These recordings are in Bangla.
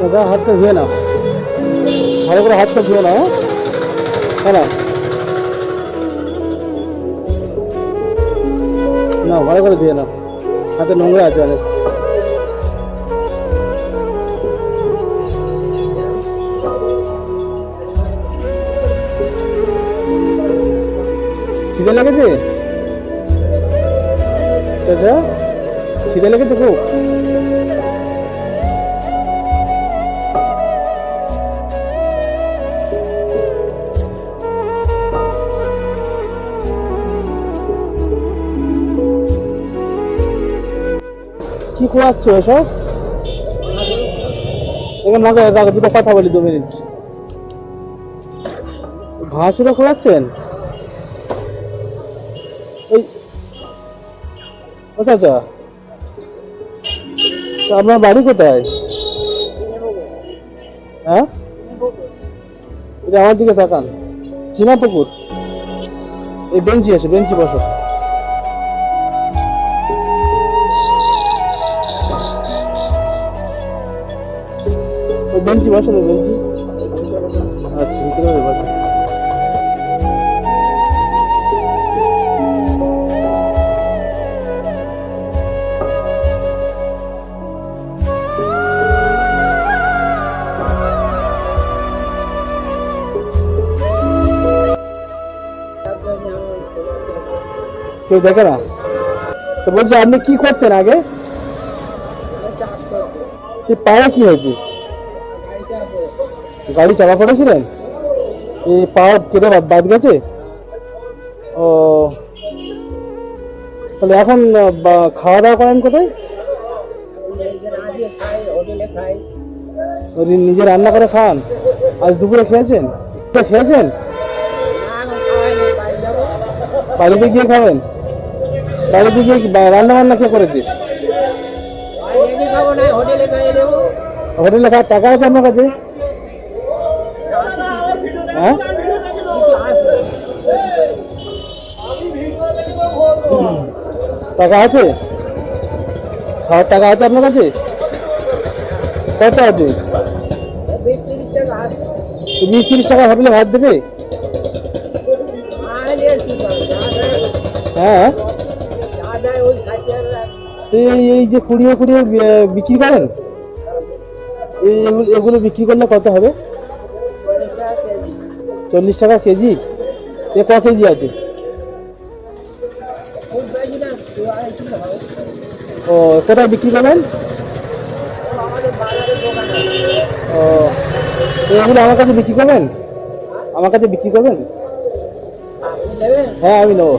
দাদা, হাতটা ধুয়ে নাও। ভালো করে হাতটা ধুয়ে নাও হ্যাঁ? না না ভালো করে ধুয়ে নাও। হাতে নোংরা আছে অনেক। খিদে লেগেছে? খিদে লেগেছে খুব? খোয়াচ্ছ এসব? এখানে মাকে কাকে দুটো কথা বলি দু মিনিট। ভাঁচুরা খোয়াচ্ছেন এই আচ্ছা আচ্ছা। আপনার বাড়ি কোথায়? হ্যাঁ? এটা আমার দিকে তাকান। চিনা পুকুর এই বেঞ্চি আছে, বেঞ্চি বসো। বেঞ্চি বেঞ্চি আচ্ছা ভিতরে কেউ দেখে না? তো বলছি, আপনি কি করতেন আগে? পায়ে কি হয়েছে? গাড়ি চাপা পড়েছিলেন? এই পা কেটে বাদ- গেছে? ও। তাহলে এখন খাওয়া দাওয়া করেন কোথায়? নিজে রান্না করে খান। আজ দুপুরে খেয়েছেন? খেয়েছেন? বাড়িতে গিয়ে খাবেন? বাড়িতে গিয়ে কি- রান্না বান্না কে করেছে? হোটেলে খাওয়ার টাকা আছে আপনার কাছে? হ্যাঁ? টাকা আছে? খাওয়ার টাকা আছে আপনার কাছে? কত আছে? বিশ তিরিশ টাকা ভাবলে ভাত দেবে? হ্যাঁ? এই যে কুড়িয়ে কুড়িয়ে বিক্রি করেন? এগুলো বিক্রি করলে কত হবে? চল্লিশ টাকা কেজি? এ ক কেজি আছে? ও, কোথায় বিক্রি করবেন? ও এগুলো আমার কাছে বিক্রি করবেন? আমার কাছে বিক্রি করবেন? হ্যাঁ আমি নেব।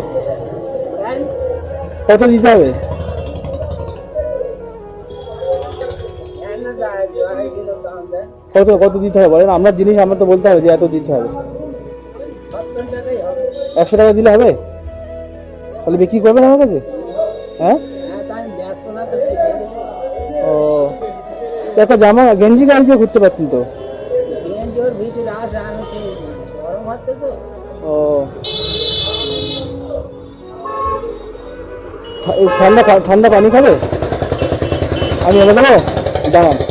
কত দিতে হবে? কত কত দিতে হবে? বলেন আপনার জিনিস, আমার তো বলতে হবে যে এত দিতে হবে। একশো টাকা দিলে হবে? তাহলে বিক্রি করবেন আমার কাছে? হ্যাঁ? ও। একটা জামা, গেঞ্জি গাড়ি দিয়ে ঘুরতে পারতেন তো? ও। ঠান্ডা ঠান্ডা পানি খাবে? আমি এনে দেবো? দাঁড়ান।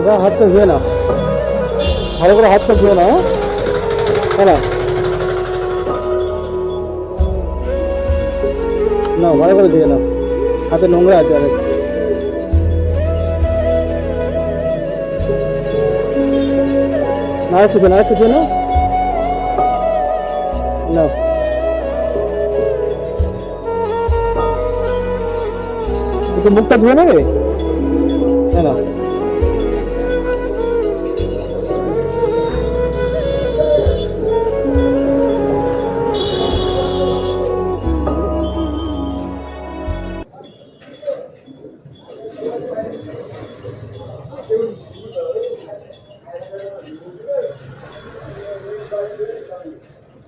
দাদা হাতটা ধুয়ে নাও। ভালো করে হাতটা ধুয়ে নাও হ্যাঁ? না না ভালো করে ধুয়ে নাও। হাতে নোংরা আছে অনেক। না শুধু না শুধু না না একটু মুখটা ধুয়ে নেবে? হ্যাঁ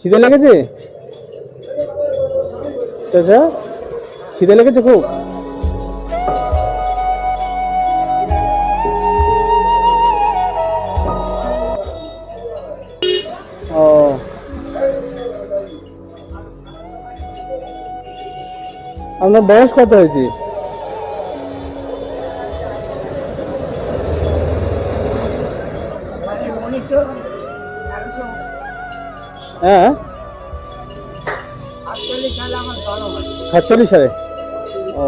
খিদে লেগেছে? চাচা খিদে লেগেছে খুব? ও। আপনার বয়স কত হয়েছে? হ্যাঁ। সাতচল্লিশ সালে। ও,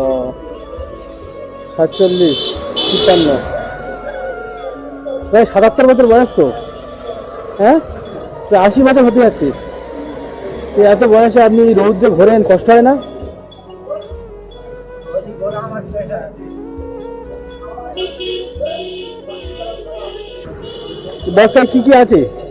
সাতচল্লিশ, তিপ্পান্ন। প্রায় সাতাত্তর বছর বয়স তো। হ্যাঁ? প্রায় আশি বছর হতে যাচ্ছে। তো এত বয়সে আপনি রৌদ্রে ঘোরেন, কষ্ট হয় না? বস্তায় কি কি আছে?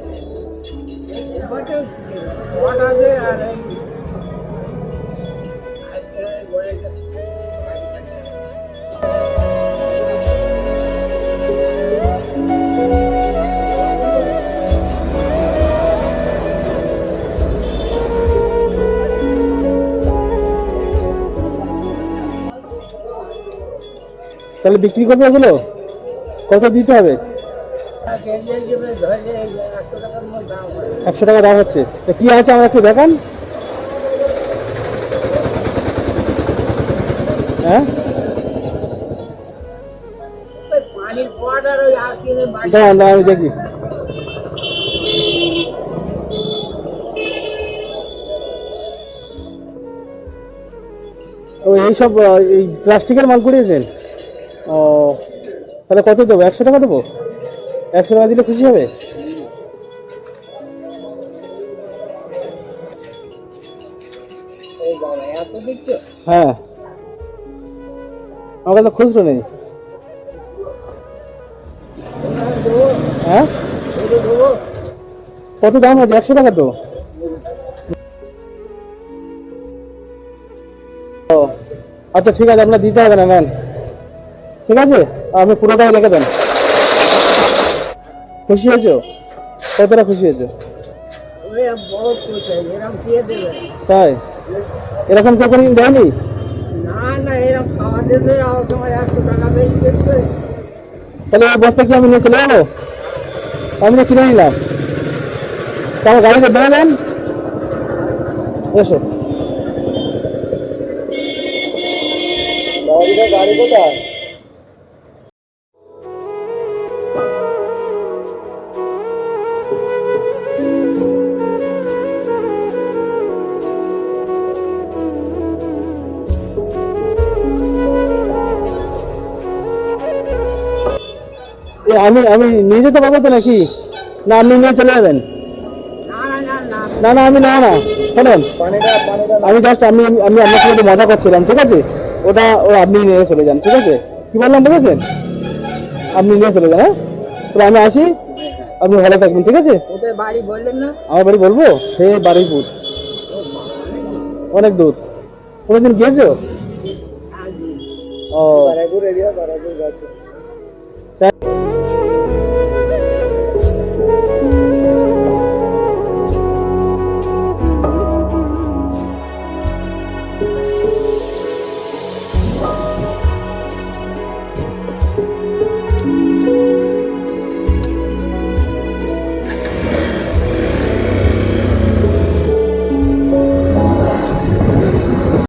তাহলে বিক্রি করবে এগুলো কত দিতে হবে? একশো টাকা দাম হচ্ছে। কি আছে আমরা একটু দেখান। হ্যাঁ? আমি দেখি। ও এইসব এই প্লাস্টিকের মাল করিয়েছেন ও, তাহলে কত দেবো? একশো টাকা দেবো? একশো টাকা দিলে খুশি হবে? হ্যাঁ। আমার কাছে খুচরো নেই। হ্যাঁ? কত দাম আছে? একশো টাকা তো। আচ্ছা ঠিক আছে, আপনার দিতে হবে না ম্যাম ঠিক আছে? আপনি পুরোটাই রেখে দেন। খুশি হয়েছো? কতটা খুশি হয়েছো? তাই? এরকম কোনোদিন দেয়নি? তাহলে এই বস্তা কি আমি নিয়ে চলে যাব? আমি কিনে নিলাম। তা আমার গাড়িতে বেড়ে দেন এসো। গাড়ি কোথায়? আমি আমি নিয়ে যেতে পারব তো নাকি? না আপনি নিয়ে চলে যাবেন। না না আমি না না। শোনেন আমি জাস্ট আমি আমি আপনার সাথে মজা করছিলাম ঠিক আছে? ওটা ও আপনি নিয়ে চলে যান ঠিক আছে? কি বললাম বুঝেছেন? আপনি নিয়ে চলে যান হ্যাঁ? তাহলে আমি আসি আপনি ভালো থাকবেন ঠিক আছে? আমার বাড়ি বলব? সে বারুইপুর অনেক দূর। কোনোদিন গিয়েছো? আজ ও।